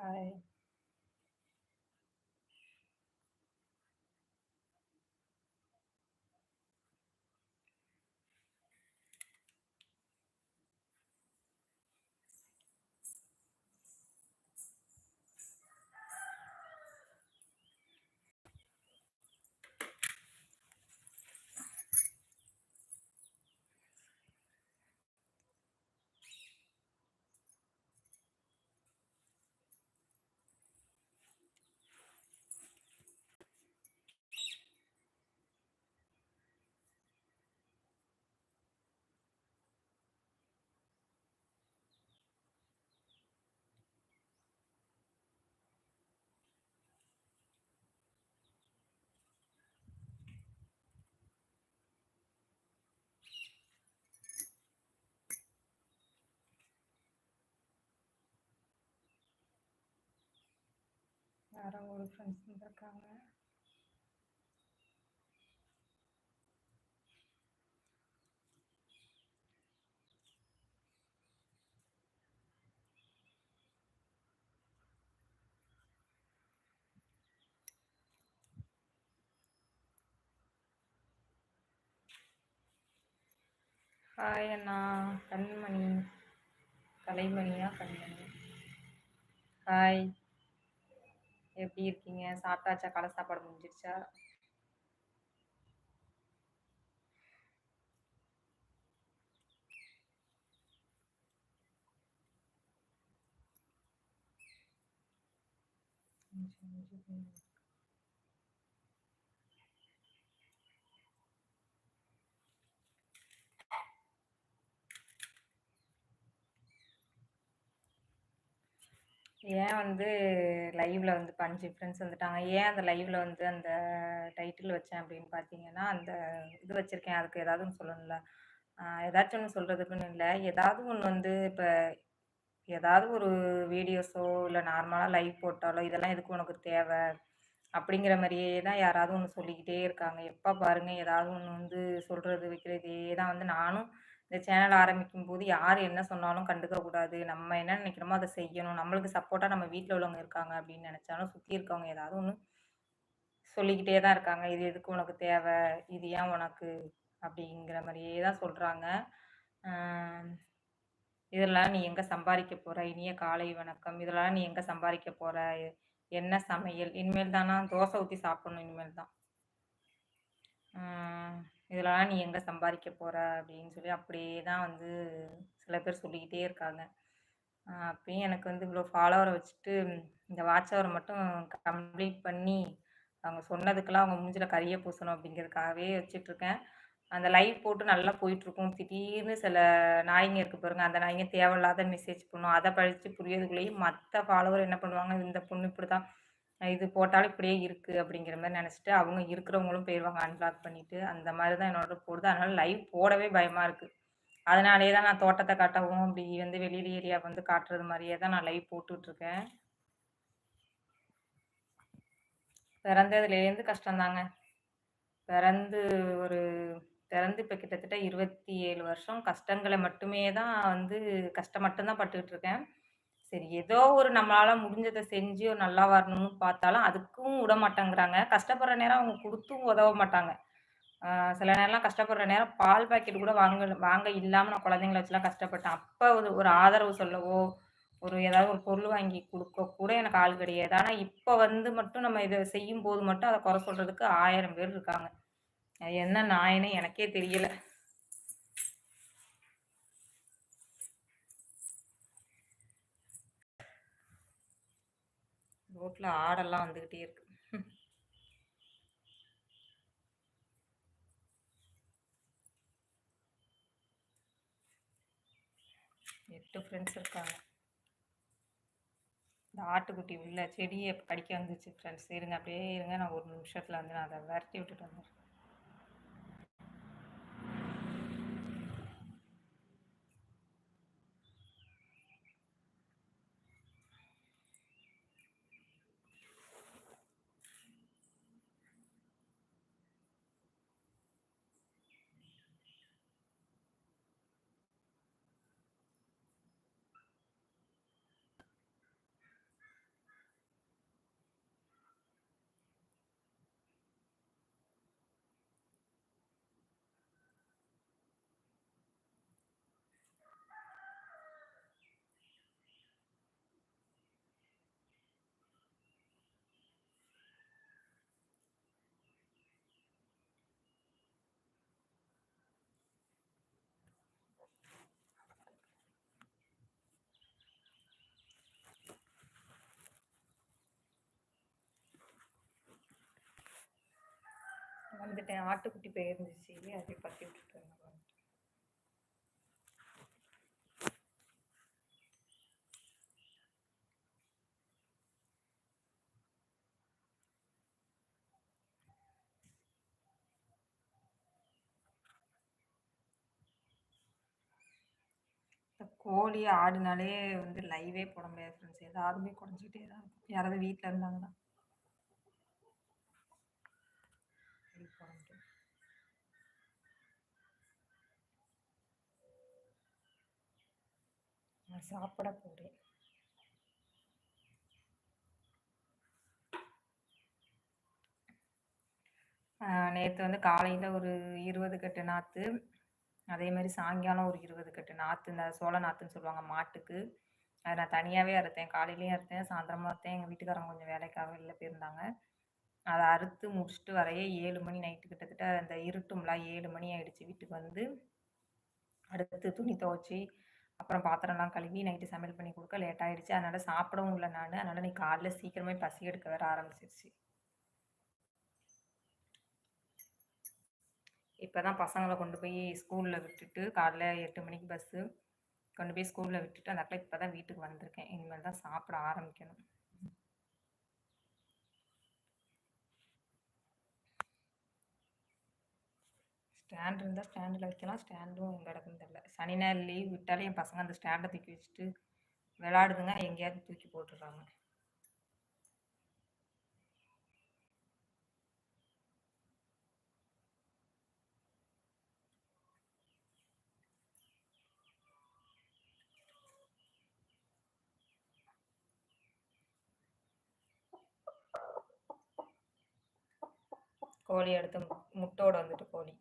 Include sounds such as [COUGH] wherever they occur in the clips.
Hi. யாரோ ஒரு friends வந்திருக்காங்க. ஹாய் அண்ணா. கண்மணி. கலைமணியா? கண்மணி. ஹாய். எப்படி இருக்கீங்க? சாப்பிட்டாச்சா? காலை சாப்பாடு முடிஞ்சிருச்சா? ஏன் வந்து லைவ்ல வந்து பஞ்சு ஃப்ரெண்ட்ஸ் வந்துட்டாங்க. ஏன் அந்த லைவ்ல வந்து அந்த டைட்டில் வச்சேன் அப்படின்னு பார்த்தீங்கன்னா, அந்த இது வச்சிருக்கேன். அதுக்கு ஏதாவது ஒன்று சொல்லணும்ல. ஏதாச்சும் ஒன்று சொல்றதுக்குன்னு இல்லை ஏதாவது ஒன்று வந்து இப்போ ஏதாவது ஒரு வீடியோஸோ, இல்லை நார்மலாக லைவ் போட்டாலோ, "இதெல்லாம் எதுக்கு உனக்கு தேவை அப்படிங்கிற மாதிரியே தான் யாராவது ஒன்று சொல்லிக்கிட்டே இருக்காங்க. எப்போ பாருங்கள் ஏதாவது ஒன்று வந்து சொல்கிறது வைக்கிறதே தான் வந்து நானும் இந்த சேனல் ஆரம்பிக்கும்போது யார் என்ன சொன்னாலும் கண்டுக்க கூடாது. நம்ம என்ன நினைக்கிறோமோ அதை செய்யணும். நம்மளுக்கு சப்போர்ட்டாக நம்ம வீட்டில் உள்ளவங்க இருக்காங்க அப்படின்னு நினச்சாலும் சுற்றி இருக்கவங்க ஏதாவது ஒன்று சொல்லிக்கிட்டே தான் இருக்காங்க. "இது எதுக்கு உனக்கு தேவை இது ஏன் உனக்கு?" அப்படிங்கிற மாதிரியே தான் சொல்கிறாங்க "இதெல்லாம் நீ எங்கே சம்பாதிக்க போகிற இனிய காலை வணக்கம். இதெல்லாம் நீ எங்கே சம்பாதிக்க போகிற என்ன சமையல்?" இனிமேல் தானா தோசை ஊற்றி சாப்பிடணும் இனிமேல் தான். இதெல்லாம் நீ எங்கே சம்பாதிக்க போகிற அப்படின்னு சொல்லி அப்படியே தான் வந்து சில பேர் சொல்லிக்கிட்டே இருக்காங்க. அப்பயும் எனக்கு வந்து இவ்வளோ ஃபாலோவரை வச்சுட்டு, இந்த வாட்ச் மட்டும் கம்ப்ளீட் பண்ணி, அவங்க சொன்னதுக்கெல்லாம் அவங்க மூஞ்சில் கறியை பூசணும் அப்படிங்கிறதுக்காகவே வச்சுட்டுருக்கேன். அந்த லைவ் போட்டு நல்லா போயிட்டுருக்கும். திடீர்னு சில நாய்ங்க இருக்கு பாருங்க, அந்த நாய்ங்க தேவையில்லாத மெசேஜ் பண்ணும். அதை படித்து புரியதுக்குள்ளேயும் மற்ற ஃபாலோவர் என்ன பண்ணுவாங்க, "இந்த பொண்ணு இப்படி தான் இது போட்டாலும் இப்படியே இருக்குது அப்படிங்கிற மாதிரி நினச்சிட்டு அவங்க இருக்கிறவங்களும் போயிருவாங்க அன்பிளாக் பண்ணிவிட்டு அந்த மாதிரி தான் என்னோட போடுது. அதனால் லைவ் போடவே பயமாக இருக்குது அதனாலேயே தான் நான் தோட்டத்தை காட்டவும், அப்படி வந்து வெளியில் ஏரியா வந்து காட்டுறது மாதிரியே தான் நான் லைவ் போட்டுட்ருக்கேன். பிறந்ததுலேருந்து கஷ்டம்தாங்க. பிறந்து ஒரு பிறந்து இப்போ கிட்டத்தட்ட 27 வருஷம் கஷ்டங்களை மட்டுமே தான் வந்து கஷ்டம் மட்டும்தான் பட்டுக்கிட்டு இருக்கேன். சரி ஏதோ ஒரு நம்மளால முடிஞ்சதை செஞ்சு ஒரு நல்லா வரணும்னு பார்த்தாலும், அதுக்கும் விட மாட்டேங்கிறாங்க கஷ்டப்படுற நேரம் அவங்க கொடுத்தும் உதவ மாட்டாங்க. சில நேரம்லாம் கஷ்டப்படுற நேரம் பால் பாக்கெட் கூட வாங்க வாங்க இல்லாம நான் குழந்தைங்கள வச்சுலாம் கஷ்டப்பட்டேன். அப்போ ஒரு ஒரு ஆதரவு சொல்லவோ, ஒரு ஏதாவது ஒரு பொருள் வாங்கி கொடுக்க கூட எனக்கு ஆள் கிடையாது. ஆனா இப்போ வந்து மட்டும் நம்ம இதை செய்யும் போது மட்டும் அதை குறை சொல்றதுக்கு ஆயிரம் பேர் இருக்காங்க. அது என்ன நாயன்னு எனக்கே தெரியல. ரோட்டில் ஆடெல்லாம் வந்துக்கிட்டே இருக்கு. எட்டு ஃப்ரெண்ட்ஸ் இருக்காங்க. இந்த ஆட்டுக்குட்டி உள்ள செடியை கடிக்க வந்துச்சு ஃப்ரெண்ட்ஸ். இருங்க அப்படியே இருங்க. நான் ஒரு நிமிஷத்தில் வந்து நான் அதை விரட்டி விட்டுட்டு வந்துடுறேன் விட்டேன் ஆட்டுக்குட்டி போயிருந்துச்சு. அதை பற்றி விட்டுட்டேன் கோழி ஆடுனாலே வந்து லைவே போட முடியாது ஃப்ரெண்ட்ஸ் ஏதாவதுமே குறைஞ்சிக்கிட்டே தான் இருக்கும். யாராவது வீட்டில் இருந்தாங்கன்னா. நான் சாப்பிட போகிறேன் நேற்று வந்து காலையில் ஒரு இருபது கட்டு நாற்று அதே மாதிரி சாயங்காலம் ஒரு இருபது கட்டு நாற்று இந்த சோள நாற்றுன்னு சொல்லுவாங்க மாட்டுக்கு. அதை நான் தனியாகவே அறுத்தேன். காலையிலையும் அறுத்தேன் சாயந்தரமும் அறுத்தேன். எங்கள் வீட்டுக்காரங்க கொஞ்சம் வேலைக்காக வெளில போயிருந்தாங்க. அதை அறுத்து முடிச்சுட்டு வரைய ஏழு மணி நைட்டு கிட்டத்தட்ட அந்த இருட்டும்லாம் ஏழு மணி ஆகிடுச்சி வீட்டுக்கு வந்து. அடுத்து துணி துவச்சி அப்புறம் பாத்திரம்லாம் கழுவி நைட்டு சமையல் பண்ணி கொடுக்க லேட் ஆகிடுச்சு அதனால் சாப்பிடவும் இல்லை நான். அதனால் நீ காலைல சீக்கிரமே பசி எடுக்க வர ஆரம்பிச்சிருச்சு. இப்போ தான் பசங்களை கொண்டு போய் ஸ்கூலில் விட்டுட்டு காலைல எட்டு மணிக்கு பஸ்ஸு கொண்டு போய் ஸ்கூலில் விட்டுட்டு அந்த இப்போ தான் வீட்டுக்கு வந்திருக்கேன். இனிமேல் தான் சாப்பிட ஆரம்பிக்கணும். ஸ்டாண்ட் இருந்தால் ஸ்டாண்டில் வைக்கலாம். ஸ்டாண்டும் எங்கே கிடக்குன்னு தெரில சனி நேரம் லீவ் விட்டாலே என் பசங்க அந்த ஸ்டாண்டை தூக்கி வச்சுட்டு விளாடுதுங்க எங்கேயாவது தூக்கி போட்டுடுறாங்க. கோழி எடுத்து முட்டோட வந்துட்டு கோழி.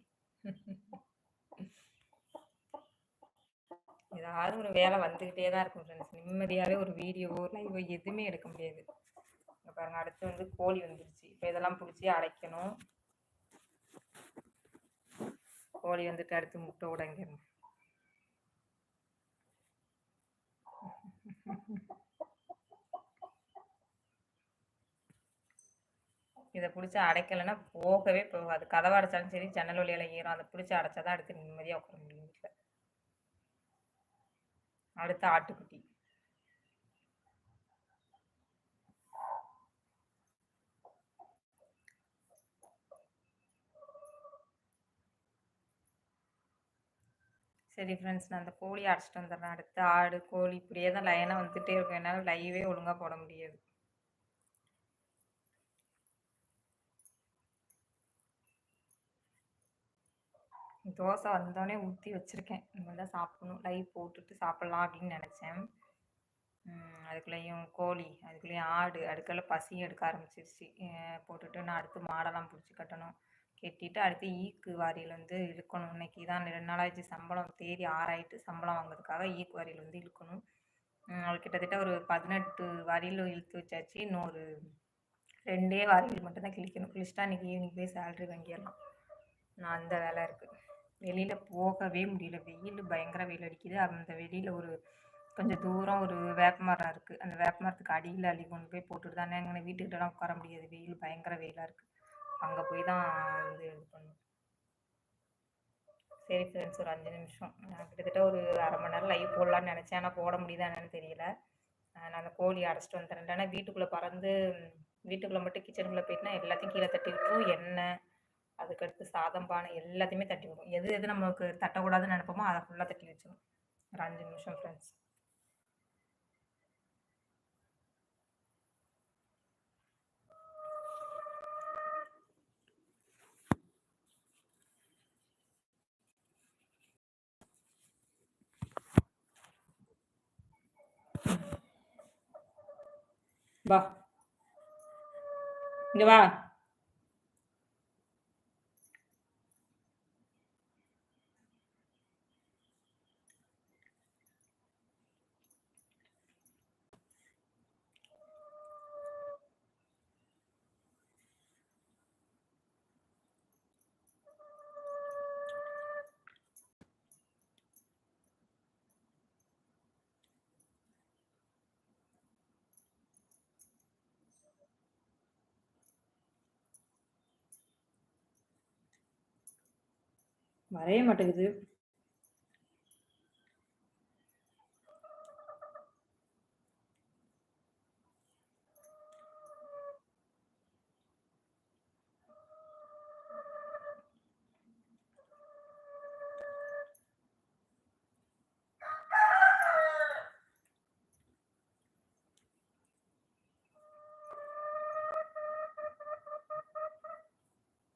ஏதாவது ஒரு வேலை வந்துக்கிட்டே தான் இருக்கும் ஃப்ரெண்ட்ஸ் நிம்மதியாகவே ஒரு வீடியோவோ லைவோ எதுவுமே எடுக்க முடியாது. பாருங்க அடுத்து வந்து கோழி வந்துருச்சு. இப்போ இதெல்லாம் பிடிச்சி அடைக்கணும். கோழி வந்துட்டு அடுத்து முட்டை உடங்கிடணும் இதை பிடிச்சி அடைக்கலைன்னா போகவே போகாது. கதவை அடைச்சாலும் சரி ஜன்னல் வழியால் ஈரம் அதை பிடிச்சி அடைச்சா தான் அடுத்து நிம்மதியாக உட்கார முடியும் வீட்டில் அடுத்த ஆட்டுக்குட்டி. சரி ஃப்ரெண்ட்ஸ் நான் அந்த கோழி அடைச்சிட்டு வந்துடுறேன். அடுத்து ஆடு கோழி இப்படியே தான் லைனாக வந்துகிட்டே இருக்கும். என்னால் லைவே ஒழுங்காக போட முடியாது. தோசை வந்தோடனே ஊற்றி வச்சுருக்கேன். இனிமேல் தான் சாப்பிட்ணும். லைவ் போட்டுட்டு சாப்பிட்லாம் அப்படின்னு நினச்சேன். அதுக்குள்ளேயும் கோழி அதுக்குள்ளேயும் ஆடு அதுக்கெல்லாம் பசி எடுக்க ஆரம்பிச்சிருச்சு. போட்டுட்டு நான் அடுத்து மாடெல்லாம் பிடிச்சி கட்டணும். கட்டிட்டு அடுத்து ஈக்கு வாரியில் வந்து இழுக்கணும். இன்னைக்கு தான் ரெண்டு நாளாச்சு சம்பளம் தேதி ஆறாயிட்டு சம்பளம் வாங்குறதுக்காக ஈக்கு வாரியில் வந்து இழுக்கணும். அது கிட்டத்தட்ட ஒரு பதினெட்டு வாரியில் இழுத்து வச்சாச்சு. இன்னொரு ரெண்டே வாரியில் மட்டும்தான் கிழிக்கணும். கிழிச்சிட்டா இன்றைக்கி ஈவினிங் போய் சேல்ரி வாங்கிடலாம். நான் அந்த வேலை இருக்குது வெளியில் போகவே முடியல. வெயில் பயங்கர வெயில் அடிக்குது. அந்த வெளியில் ஒரு கொஞ்சம் தூரம் ஒரு வேப்ப மரம் இருக்குது அந்த வேப்ப மரத்துக்கு அடியில் அள்ளி கொண்டு போய் போட்டுட்டு தானே எங்கள் வீட்டுக்கிட்டலாம் உட்கார முடியாது. வெயில் பயங்கர வெயிலாக இருக்குது அங்கே போய் தான் வந்து இது பண்ணும் சரி ஃப்ரெண்ட்ஸ் ஒரு அஞ்சு நிமிஷம். கிட்டத்தட்ட ஒரு அரை மணி நேரம் லைவ் போடலான்னு நினச்சேன். ஆனால் போட முடியுதா என்னன்னு தெரியல. நான் அந்த கோழி அடைச்சிட்டு வந்துட்டேன் இல்லைன்னா வீட்டுக்குள்ளே பறந்து வீட்டுக்குள்ளே மட்டும் கிச்சனுக்குள்ளே போயிட்டுனா எல்லாத்தையும் கீழே தட்டி விட்டுரும் எண்ணெய் அதுக்கடுத்து சாதம் பானை எல்லாத்தையுமே தட்டி விடும் எது எது நமக்கு தட்டக்கூடாதுன்னு நினைப்போமோ அதை ஃபுல்லாக தட்டி வச்சிடும் ஒரு அஞ்சு நிமிஷம் ஃப்ரெண்ட்ஸ் வா. இங்க வா. வரைய மாட்டேங்குது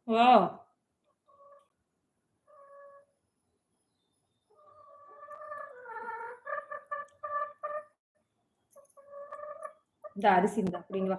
Wow. இந்த அரிசி இந்த அப்படின்னு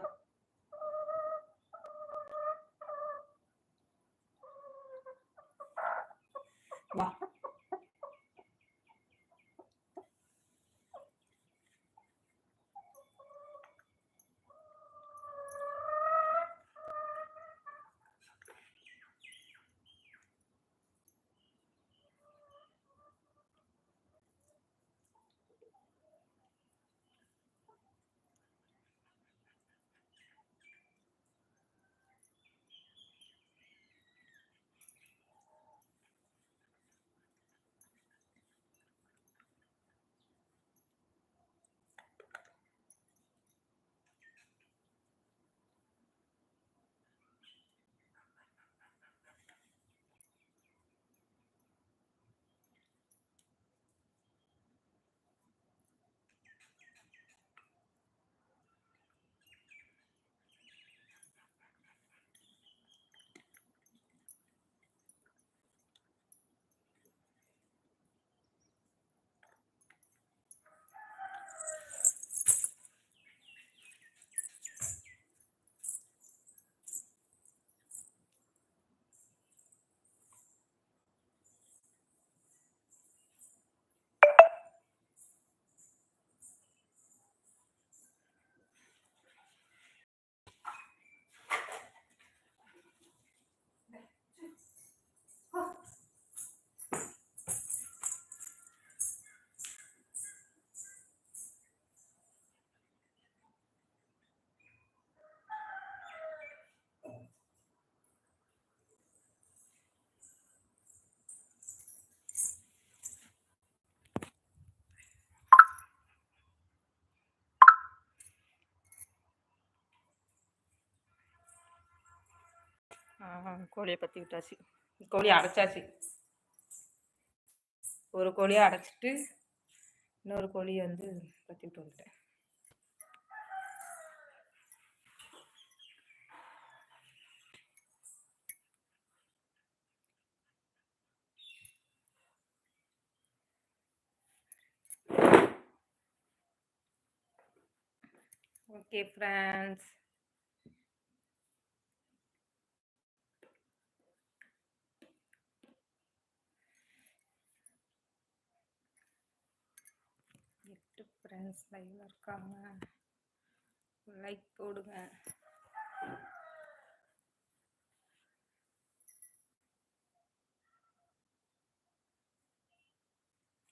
கோழியை பற்றி விட்டாச்சு. கோழி அடைச்சாச்சு. ஒரு கோழியை அடைச்சிட்டு இன்னொரு கோழியை வந்து பற்றி விட்டு வந்துட்டேன். ஓகே ஃப்ரெண்ட்ஸ் எட்டு ஃப்ரெண்ட்ஸ் லைவ்ல இருக்காங்க. லைக் போடுங்க.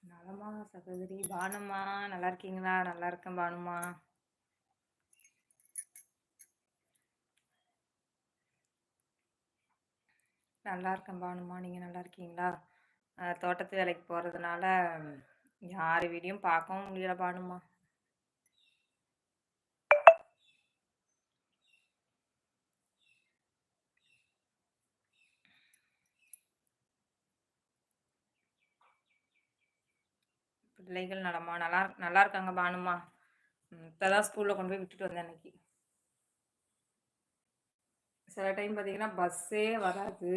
நலமா சகோதரி. பானுமா நல்லா இருக்கீங்களா? நல்லா இருக்கேன் பானுமா. நல்லா இருக்கேன் பானுமா. நீங்கள் நல்லா இருக்கீங்களா? தோட்டத்து வேலைக்கு போகிறதுனால யார் வீடியும் பார்க்கவும் முடியல பானுமா. பிள்ளைகள் நலமா? நல்லா நல்லா இருக்காங்க பானுமா. இப்போதான் ஸ்கூலில் கொண்டு போய் விட்டுட்டு வந்தேன் அன்னைக்கு. சில டைம் பார்த்தீங்கன்னா பஸ்ஸே வராது.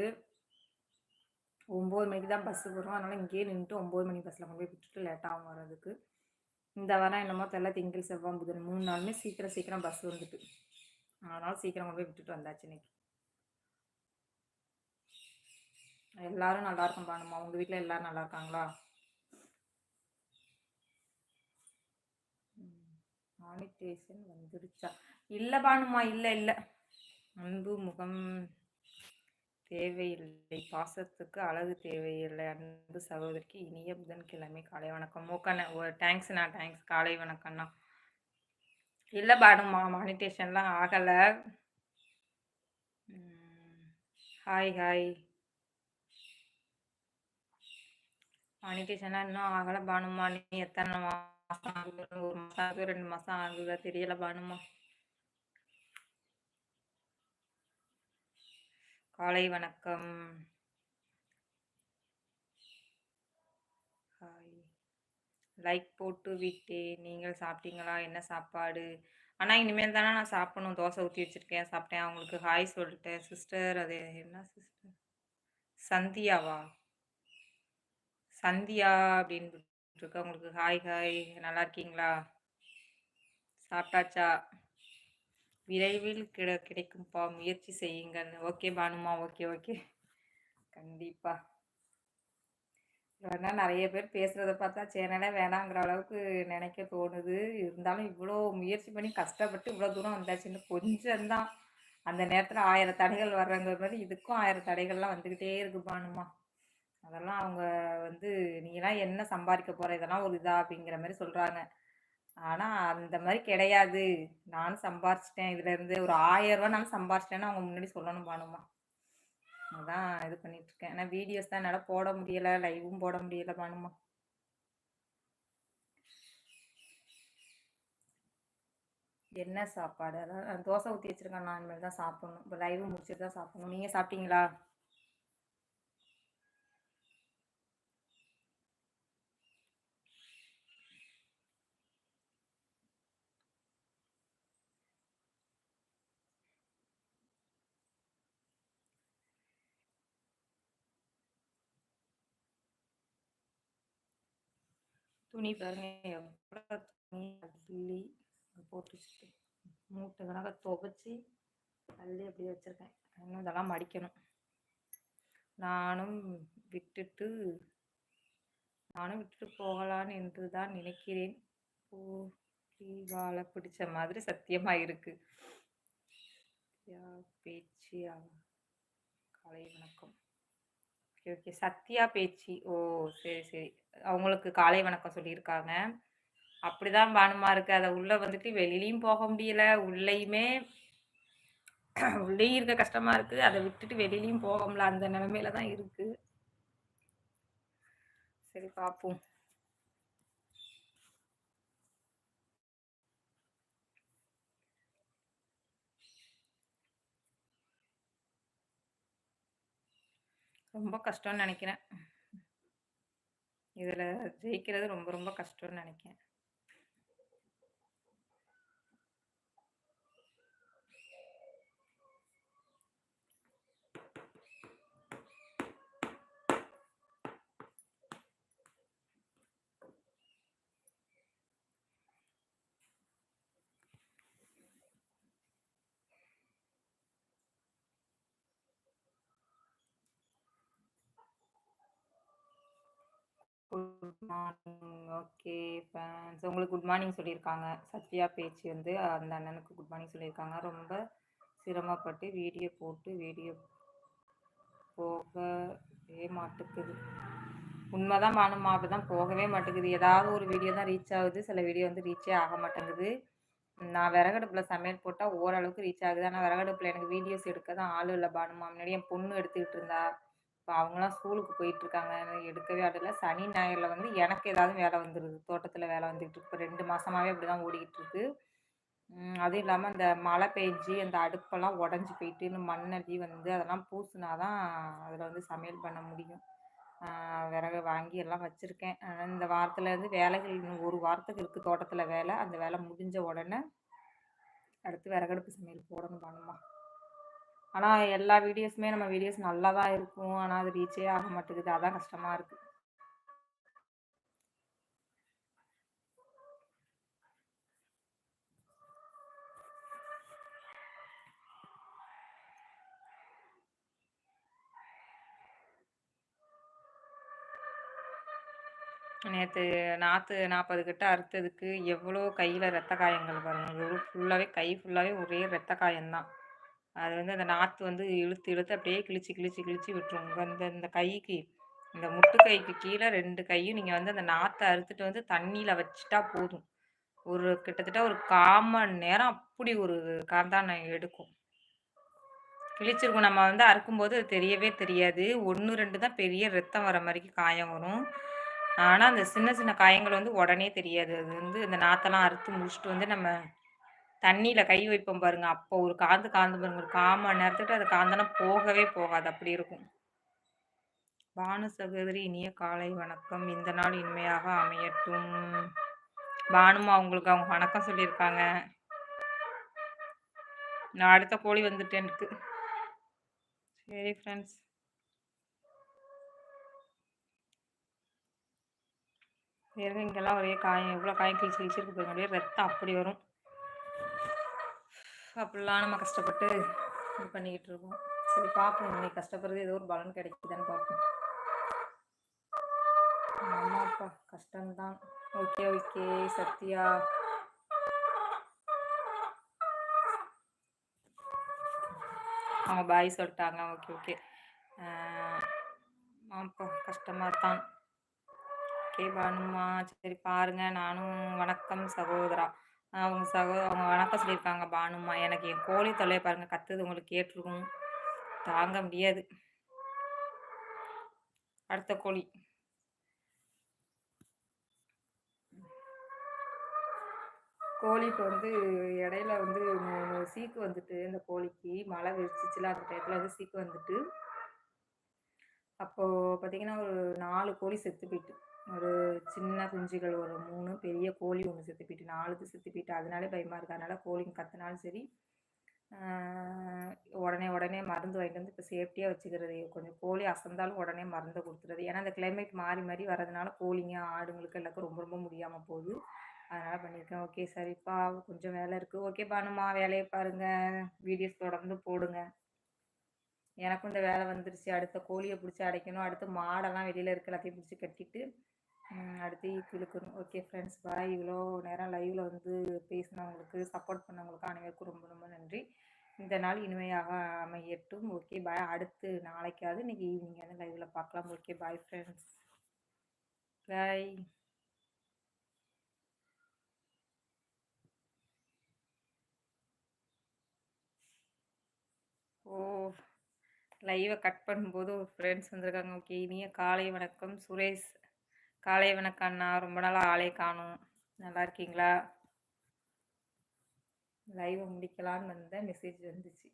ஒம்பது மணிக்கு தான் பஸ்ஸு வரும். அதனால் இங்கேயே நின்றுட்டு ஒம்பது மணி பஸ்ஸில் கொண்டு போய் விட்டுட்டு லேட்டாகும் வர்றதுக்கு. இந்த வாரம் என்னமோ தெரியல. திங்கள் செவ்வாய் புதன் மூணு நாளுமே சீக்கிரம் சீக்கிரம் பஸ் வந்துட்டு. அதனால் சீக்கிரம் கொண்டு போய் விட்டுட்டு வந்தாச்சு இன்னைக்கு. எல்லாரும் நல்லா இருக்கும் பானுமா? உங்கள் வீட்டில் எல்லாரும் நல்லா இருக்காங்களா? மானிட்டேஷன் வந்துருச்சா இல்லை பானுமா இல்லை இல்லை. அன்பு முகம். தேவையில்லை. பாசத்துக்கு அழகு தேவையில்லை. அன்பு சகோதரிக்கு இனிய புதன்கிழமை. காலை வணக்கம். மூக்கண்ண ஒரு தேங்க்ஸ்ண்ணா தேங்க்ஸ் காலை வணக்கம்ண்ணா. இல்லை பானுமா மானிட்டேஷன்லாம் ஆகலை. ஹாய் ஹாய் மானிட்டேஷன்லாம் இன்னும் ஆகலை பானுமா நீ எத்தனை மாதம் ஆகுது? ஒரு மாதம் ஆகுது ரெண்டு மாதம் ஆகுதா? தெரியல பானுமா காலை வணக்கம். ஹாய் லைக் போட்டு விட்டேன். நீங்கள் சாப்பிட்டீங்களா? என்ன சாப்பாடு? ஆனால் இனிமேல் தானே நான் சாப்பிடணும். தோசை ஊற்றி வச்சுருக்கேன். சாப்பிட்டேன். அவங்களுக்கு ஹாய் சொல்லிட்டேன். சிஸ்டர் அது என்ன சிஸ்டர் சந்தியாவா? சந்தியா அப்படின்னு இருக்கு உங்களுக்கு ஹாய் ஹாய் நல்லா இருக்கீங்களா? சாப்பிட்டாச்சா? விரைவில் கிட கிடைக்கும்ப்பா முயற்சி செய்யுங்கள் ஓகே பானுமா. Okay okay. கண்டிப்பாக வேணா நிறைய பேர் பேசுகிறத பார்த்தா சேனலே வேணாங்கிற அளவுக்கு நினைக்க தோணுது. இருந்தாலும் இவ்வளோ முயற்சி பண்ணி கஷ்டப்பட்டு இவ்வளோ தூரம் வந்தாச்சுன்னு கொஞ்சம்தான். அந்த நேரத்தில் ஆயிரம் தடைகள் வர்றங்கிற மாதிரி இதுக்கும் ஆயிரம் தடைகள்லாம் வந்துக்கிட்டே இருக்கு பானுமா. அதெல்லாம் அவங்க வந்து நீங்களாம் என்ன சம்பாதிக்க போகிற இதெல்லாம் ஒரு இதா? அப்படிங்கிற மாதிரி சொல்கிறாங்க ஆனால் அந்த மாதிரி கிடையாது. நானும் சம்பாரிச்சிட்டேன். இதுலேருந்து ஒரு ஆயிரம் ரூபாய் நானும் சம்பாரிச்சிட்டேன்னு அவங்க முன்னாடி சொல்லணும் பானுமா. அதான் இது பண்ணிட்டு இருக்கேன். ஆனா வீடியோஸ் தான் என்னால் போட முடியல. லைவும் போட முடியல பானுமா. என்ன சாப்பாடு? அதான் தோசை ஊற்றி வச்சிருக்கேன். நான் இனிமேல் தான் சாப்பிடணும். இப்போ லைவ் முடிச்சுட்டு தான் சாப்பிடணும். நீங்கள் சாப்பிட்டீங்களா? துணி பாருங்க எவ்வளோ துணி அள்ளி போட்டு மூட்டை கணக்க துவைச்சி அள்ளி அப்படியே வச்சுருக்கேன். இன்னும் இதெல்லாம் மடிக்கணும். நானும் விட்டுட்டு நானும் விட்டுட்டு போகலான்னு என்று தான் நினைக்கிறேன் வாழ பிடிச்ச மாதிரி சத்தியமாக இருக்குது பேச்சு காலை வணக்கம். Okay okay. சத்யா பேச்சு. ஓ சரி சரி. அவங்களுக்கு காலை வணக்கம் சொல்லியிருக்காங்க. அப்படிதான் பானமா இருக்கு. அதை உள்ள வந்துட்டு வெளியிலையும் போக முடியல. உள்ளேயுமே [CLEARS THROAT] உள்ளேயும் இருக்க கஷ்டமா இருக்கு. அதை விட்டுட்டு வெளியிலையும் போக முடியல. அந்த நிலைமையில தான் இருக்கு. சரி பார்ப்போம் ரொம்ப கஷ்டம்னு நினைக்கிறேன். இதில் ஜெயிக்கிறது ரொம்ப ரொம்ப கஷ்டம்னு நினைக்கிறேன். குட் மார்னிங் ஓகே ஃபேன்ஸ் உங்களுக்கு குட் மார்னிங் சொல்லியிருக்காங்க. சத்யா பேச்சு வந்து அந்த அண்ணனுக்கு குட் மார்னிங் சொல்லியிருக்காங்க. ரொம்ப சிரமப்பட்டு வீடியோ போட்டு வீடியோ போகவே மாட்டேங்குது உண்மைதான் மானுமா அப்படி தான் போகவே மாட்டேங்குது. ஏதாவது ஒரு வீடியோ தான் ரீச் ஆகுது. சில வீடியோ வந்து ரீச்சே ஆக மாட்டேங்குது. நான் விறகடுப்பில் சமையல் போட்டால் ஓரளவுக்கு ரீச் ஆகுது. ஆனால் விறகடுப்பில் எனக்கு வீடியோஸ் எடுக்க தான் ஆள் இல்லை பானுமா. முன்னாடி என் பொண்ணு எடுத்துக்கிட்டு இருந்தா. இப்போ அவங்களாம் ஸ்கூலுக்கு போயிட்டுருக்காங்க. எடுக்கவே ஆடல சனி ஞாயிறில் வந்து எனக்கு ஏதாவது வேலை வந்துடுது தோட்டத்தில் வேலை வந்துக்கிட்டு இப்போ ரெண்டு மாதமாகவே அப்படி தான் ஓடிக்கிட்டு இருக்கு. அதுவும் இல்லாமல் அந்த மழை பெஞ்சு அந்த அடுப்பெல்லாம் உடஞ்சி போயிட்டு இந்த மண்ணள்ளி வந்து அதெல்லாம் பூசினா தான் அதில் வந்து சமையல் பண்ண முடியும். விறகு வாங்கி எல்லாம் வச்சுருக்கேன். ஆனால் இந்த வாரத்தில் இருந்து வேலைகள் இன்னும் ஒரு வாரத்துக்கு இருக்குது தோட்டத்தில் வேலை. அந்த வேலை முடிஞ்ச உடனே அடுத்து விறகடுப்பு சமையல் போடணும் பண்ணுமா ஆனால் எல்லா வீடியோஸுமே நம்ம வீடியோஸ் நல்லா தான் இருக்கும். ஆனால் அது ரீச்சே ஆக மாட்டேங்குது. அதான் கஷ்டமாக இருக்குது நேற்று நாற்று நாற்பது கிட்ட அறுத்ததுக்கு எவ்வளோ கையில் ரத்த காயங்கள் பாருங்கள் ஃபுல்லாகவே கை ஃபுல்லாகவே ஒரே ரத்த காயம்தான் அது வந்து அந்த நாற்று வந்து இழுத்து இழுத்து அப்படியே கிழிச்சு கிழிச்சு கிழிச்சு விட்டுரும். அந்த இந்த கைக்கு இந்த முட்டு கைக்கு கீழே ரெண்டு கையும் நீங்கள் வந்து அந்த நாற்றை அறுத்துட்டு வந்து தண்ணியில் வச்சுட்டா போதும். ஒரு கிட்டத்தட்ட ஒரு காமன் நேரம் அப்படி ஒரு காந்தானை எடுக்கும். கிழிச்சிருக்கும். நம்ம வந்து அறுக்கும்போது அது தெரியவே தெரியாது. ஒன்று ரெண்டு தான் பெரிய ரத்தம் வர மாதிரிக்கு காயம் வரும். ஆனால் அந்த சின்ன சின்ன காயங்கள் வந்து உடனே தெரியாது. அது வந்து இந்த நாத்தெல்லாம் அறுத்து முடிச்சுட்டு வந்து நம்ம தண்ணியில் கை வைப்போம் பாருங்கள் அப்போ ஒரு காந்து காந்து பாருங்க. ஒரு கால் மணி நேரத்துக்கு அது காந்தனா போகவே போகாது. அப்படி இருக்கும். பானு சகோதரி இனிய காலை வணக்கம். இந்த நாள் இனிமையாக அமையட்டும். பானுமா அவங்களுக்கு அவங்க வணக்கம் சொல்லியிருக்காங்க. நான் அடுத்த கோழி வந்துட்டேன் எனக்கு. சரி ஃப்ரெண்ட்ஸ் வேறு இங்கெல்லாம் ஒரே காயம் எவ்வளோ காயம் கிழிச்சு கிழிச்சிருக்கு பாருங்க. அப்படியே ரத்தம் அப்படி வரும். அப்படிலாம் நம்ம கஷ்டப்பட்டு இது பண்ணிக்கிட்டு இருக்கோம். சரி பார்ப்போம். இன்னைக்கு கஷ்டப்படுறது ஏதோ ஒரு பலன் கிடைக்குதான்னு பார்ப்போம். ஆமாப்பா கஷ்டம்தான். Okay okay. சத்யா. அவங்க பாய் சொல்லிட்டாங்க. Okay okay. ஆமாப்பா கஷ்டமாக தான் ஓகே பானுமா. சரி பாருங்க. நானும் வணக்கம் சகோதரா. அவங்க சகோ அவங்க வணக்கம் சொல்லியிருக்காங்க பானுமா. எனக்கு என் கோழி தொல்லையை பாருங்கள் கத்துது உங்களுக்கு கேட்டிருக்கும். தாங்க முடியாது. அடுத்த கோழி. கோழி இப்போ வந்து இடையில வந்து சீக்கு வந்துட்டு இந்த கோழிக்கு மழை விரிச்சிச்சுல அந்த டயத்தில் வந்து சீக்கு வந்துட்டு அப்போது பார்த்தீங்கன்னா ஒரு நாலு கோழி செத்து போயிட்டு. ஒரு சின்ன குஞ்சுகள் ஒரு மூணு பெரிய கோழி ஒன்று செத்து போயிட்டு நாலுக்கு செத்து போயிட்டு அதனாலே பயமாக இருக்குது அதனால் கோழிங்க கத்தினாலும் சரி உடனே உடனே மருந்து வாங்கிட்டு வந்து இப்போ சேஃப்டியாக வச்சுக்கிறது. கொஞ்சம் கோழி அசந்தாலும் உடனே மருந்து கொடுத்துறது. ஏன்னா அந்த கிளைமேட் மாறி மாறி வர்றதுனால கோழிங்க ஆடுங்களுக்கு எல்லாருக்கும் ரொம்ப ரொம்ப முடியாமல் போகுது. அதனால் பண்ணியிருக்கேன். ஓகே சரிப்பா. கொஞ்சம் வேலை இருக்குது ஓகே பானுமா வேலையை பாருங்கள் வீடியோஸ் தொடர்ந்து போடுங்க. எனக்கும் இந்த வேலை வந்துருச்சு. அடுத்த கோழியை பிடிச்சி அடைக்கணும். அடுத்து மாடெல்லாம் வெளியில் இருக்க. எல்லாத்தையும் பிடிச்சி கட்டிட்டு அடுத்து இழுக்கணும் ஓகே ஃப்ரெண்ட்ஸ் பாய் இவ்வளோ நேரம் லைவில் வந்து பேசினவங்களுக்கு சப்போர்ட் பண்ணவங்களுக்கு அனைவருக்கும் ரொம்ப ரொம்ப நன்றி. இந்த நாள் இனிமையாக அமையட்டும். ஓகே பாய் அடுத்து நாளைக்காவது இன்றைக்கி ஈவினிங் வந்து லைவில் பார்க்கலாம். ஓகே பாய் ஃப்ரெண்ட்ஸ் பாய் ஓ லைவை கட் பண்ணும்போது ஒரு ஃப்ரெண்ட்ஸ் வந்திருக்காங்க. ஓகே இனிய காலை வணக்கம். சுரேஷ் காலை வணக்கம் அண்ணா. ரொம்ப நாளாக ஆளே காணும். நல்லா இருக்கீங்களா? லைவை முடிக்கலான்னு வந்த மெசேஜ் வந்துச்சு.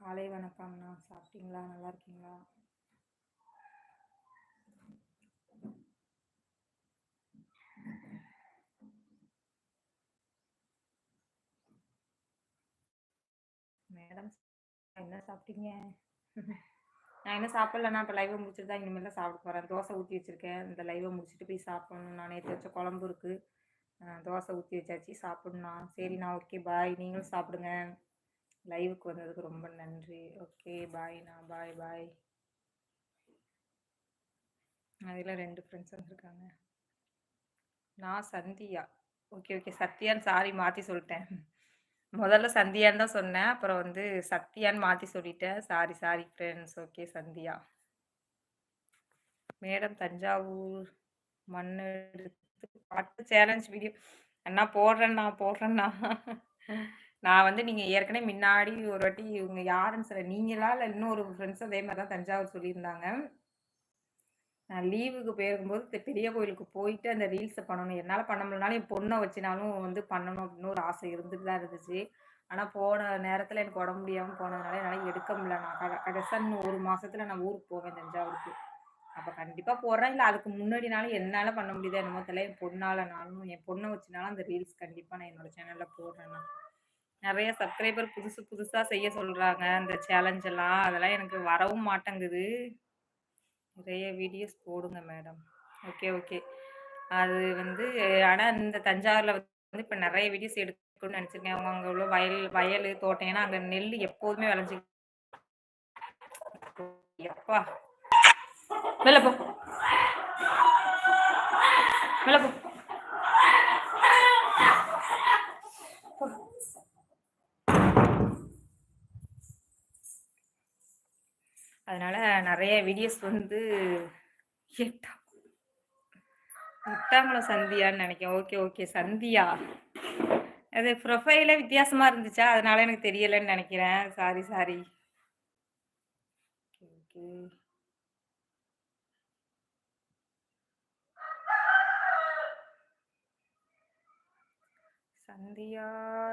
காலை வணக்கம்ண்ணா சாப்பிட்டீங்களா? நல்லா இருக்கீங்களா மேடம் என்ன சாப்பிட்டீங்க? நான் என்ன சாப்பிடலண்ணா இப்போ லைவை முடிச்சுட்டு தான் இனிமேல் தான் சாப்பிட போகிறேன் தோசை ஊற்றி வச்சுருக்கேன். இந்த லைவை முடிச்சுட்டு போய் சாப்பிடணும். நான் நேற்று வச்ச குழம்பு இருக்குது தோசை ஊற்றி வச்சாச்சு. சாப்பிட்ணுண்ணா சரிண்ணா ஓகே பாய் நீங்களும் சாப்பிடுங்க. லைவுக்கு வந்ததுக்கு ரொம்ப நன்றி. ஓகே பாய்ண்ணா பாய் பாய் அதில் ரெண்டு ஃப்ரெண்ட்ஸ் வந்துருக்காங்க. நான் சந்தியா. ஓகே ஓகே சத்யான்னு சாரி மாற்றி சொல்லிட்டேன். முதல்ல சந்தியான்னு தான் சொன்னேன். அப்புறம் வந்து சத்யான்னு மாத்தி சொல்லிட்டேன். Sorry, sorry friends. Okay Sandhya. Madam Thanjavur மண்ணெடுத்து பாட்டு சேலஞ்ச் வீடியோ அண்ணா போடுறேண்ணா, போடுறேண்ணா. நான் வந்து நீங்க ஏற்கனவே முன்னாடி ஒரு வாட்டி இவங்க யாருன்னு சொல்ல நீங்களா இல்லை இன்னொரு ஃப்ரெண்ட்ஸ் அதே மாதிரி தான் தஞ்சாவூர் சொல்லியிருந்தாங்க. நான் லீவுக்கு போயிருக்கும்போது பெரிய கோயிலுக்கு போயிட்டு அந்த ரீல்ஸை பண்ணணும். என்னால் பண்ண முடியலனாலும் என் பொண்ணை வச்சுனாலும் வந்து பண்ணணும் அப்படின்னு ஒரு ஆசை இருந்துட்டு தான் இருந்துச்சு. ஆனால் போன நேரத்தில் எனக்கு உடம்பு முடியாமல் போனதுனால என்னால் எடுக்க முடியல. நான் கட கடைசன் ஒரு மாதத்தில் நான் ஊருக்கு போவேன் தஞ்சாவூருக்கு. அப்போ கண்டிப்பாக போடுறேன் இல்லை அதுக்கு முன்னாடினாலும் என்னால் பண்ண முடியுது என்னமோ தெரியல. என் பொண்ணால் நானும் என் பொண்ணை வச்சுனாலும் அந்த ரீல்ஸ் கண்டிப்பாக நான் என்னோட சேனலில் போடுறேன் நான். நிறைய சப்ஸ்கிரைபர் புதுசு புதுசாக செய்ய சொல்கிறாங்க அந்த சேலஞ்செல்லாம் அதெல்லாம் எனக்கு வரவும் மாட்டேங்குது. நிறைய வீடியோஸ் போடுங்க மேடம் ஓகே ஓகே அது வந்து ஆனால் இந்த தஞ்சாவூரில் வந்து இப்போ நிறைய வீடியோஸ் எடுக்கணும்னு நினச்சிருக்கேன். அவங்க அங்கே உள்ள வயல் வயல் தோட்டம் ஏன்னா அங்கே நெல் எப்போதுமே விளைஞ்சி எப்பா. வெளில போ. வெளில போ. அதனால் நிறைய வீடியோஸ் வந்து எட்டாம் எட்டாங்குளம் சந்தியான்னு நினைக்கிறேன். Okay okay Sandhya. அது ப்ரொஃபைல வித்தியாசமாக இருந்துச்சா? அதனால எனக்கு தெரியலைன்னு நினைக்கிறேன். Sorry sorry okay Sandhya.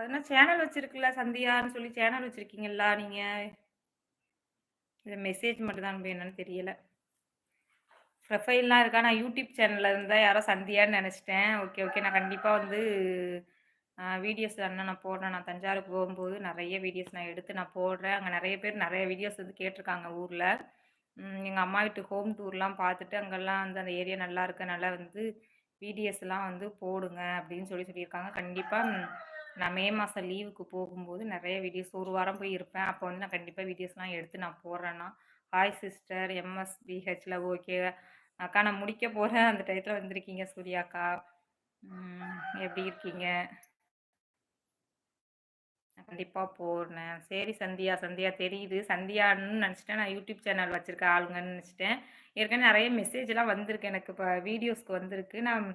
என்ன சேனல் வச்சிருக்குல்ல சந்தியான்னு சொல்லி சேனல் வச்சிருக்கீங்களா நீங்க? இது மெசேஜ் மட்டும் தான் என்னன்னு தெரியல. ப்ரொஃபைல்லாம் இருக்கா? நான் யூடியூப் சேனலில் இருந்தால் யாரோ சந்தியான்னு நினச்சிட்டேன். ஓகே ஓகே நான் கண்டிப்பாக வந்து வீடியோஸ் அண்ணன் நான் போடுறேன். நான் தஞ்சாவூர் போகும்போது நிறைய வீடியோஸ் நான் எடுத்து நான் போடுறேன். அங்கே நிறைய பேர் நிறைய வீடியோஸ் வந்து கேட்டிருக்காங்க ஊரில். எங்கள் அம்மா வீட்டு ஹோம் டூர்லாம் பார்த்துட்டு அங்கெல்லாம் வந்து அந்த ஏரியா நல்லா இருக்கனால வந்து வீடியோஸ்லாம் வந்து போடுங்க அப்படின்னு சொல்லி சொல்லியிருக்காங்க. கண்டிப்பாக நான் மே மாதம் லீவுக்கு போகும்போது நிறைய வீடியோஸ் ஒரு வாரம் போய் இருப்பேன். அப்போ வந்து நான் கண்டிப்பாக வீடியோஸ்லாம் எடுத்து நான் போடுறேன்னா ஹாய் சிஸ்டர் எம்எஸ்பிஹெச்சில் ஓகே அக்கா நான் முடிக்க போகிறேன் அந்த டயத்தில் வந்திருக்கீங்க சூர்யாக்கா. எப்படி இருக்கீங்க? கண்டிப்பாக போடுறேன். சரி சந்தியா. சந்தியா தெரியுது. சந்தியான்னு நினச்சிட்டேன். நான் யூடியூப் சேனல் வச்சுருக்க ஆளுங்கன்னு நினச்சிட்டேன். ஏற்கனவே நிறைய மெசேஜ்லாம் வந்திருக்கு. எனக்கு இப்போ வீடியோஸ்க்கு வந்திருக்கு. நான்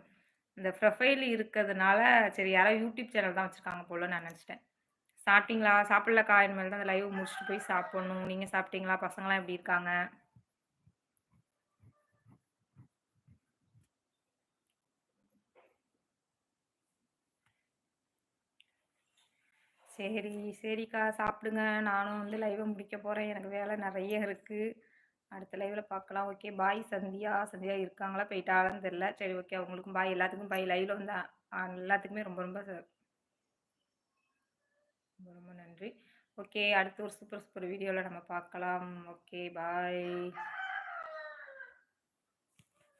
இந்த ப்ரொஃபைல் இருக்கிறதுனால சரி யாரோ யூடியூப் சேனல் தான் வச்சுருக்காங்க போல நான் நினச்சிட்டேன். சாப்பிட்டீங்களா? சாப்பிட்லக்கா? இனிமேல் தான் அந்த லைவ் முடிச்சுட்டு போய் சாப்பிட்ணும். நீங்கள் சாப்பிட்டீங்களா? பசங்களாம் எப்படி இருக்காங்க? சரி சரிக்கா சாப்பிடுங்க. நானும் வந்து லைவை முடிக்க போகிறேன் எனக்கு வேலை நிறைய இருக்குது அடுத்த லைவில் பார்க்கலாம். Okay bye Sandhya. சந்தியா இருக்காங்களா? போயிட்டாலும் தெரில சரி ஓகே அவங்களுக்கும் பாய் எல்லாத்துக்கும் பாய் லைவில் வந்து எல்லாத்துக்குமே ரொம்ப ரொம்ப ரொம்ப ரொம்ப நன்றி. ஓகே அடுத்து ஒரு சூப்பர் சூப்பர் வீடியோவில் நம்ம பார்க்கலாம். Okay bye